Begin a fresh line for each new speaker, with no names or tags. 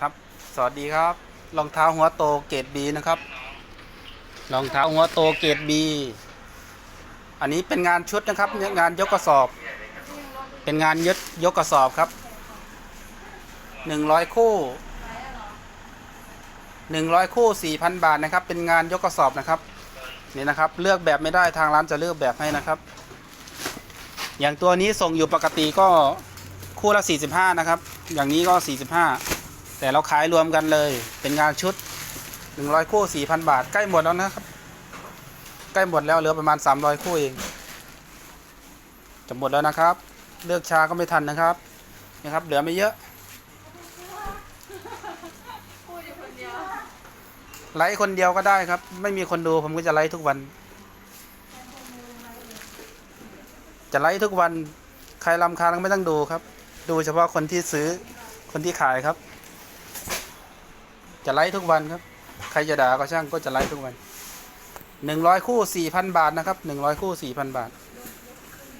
ครับ สวัสดีครับ รองเท้าหัวโตเกรดบีนะครับ รองเท้าหัวโตเกรดบี อันนี้เป็นงานชุดนะครับ งานยกกระสอบ เป็นงานยกยกกระสอบครับ หนึ่งร้อยคู่ หนึ่งร้อยคู่สี่พันบาทนะครับ เป็นงานยกกระสอบนะครับ นี่นะครับ เลือกแบบไม่ได้ทางร้านจะเลือกแบบให้นะครับ อย่างตัวนี้ส่งอยู่ปกติก็คู่ละ45นะครับ อย่างนี้ก็45 แต่เราขายรวมกันเลย เป็นงานชุด 100 คู่ 4,000 บาท ใกล้หมดแล้วนะครับ ใกล้หมดแล้วเหลือประมาณ 300 คู่เองจะหมดแล้วนะครับ เลือกชาก็ไม่ทันนะครับนะครับ เหลือไม่เยอะไลฟ์คนเดียวก็ได้ครับ ไม่มีคนดูผมก็จะไลฟ์ทุกวัน จะไลฟ์ทุกวัน ใครรำคาญก็ไม่ต้องดูครับ ดูเฉพาะคนที่ซื้อคนที่ขายครับ จะไลฟ์ทุกวันครับ ใครจะด่าก็ช่างก็จะไลฟ์ทุกวันหนึ่งร้อยคู่สี่พันบาทนะครับหนึ่งร้อยคู่สี่พันบาท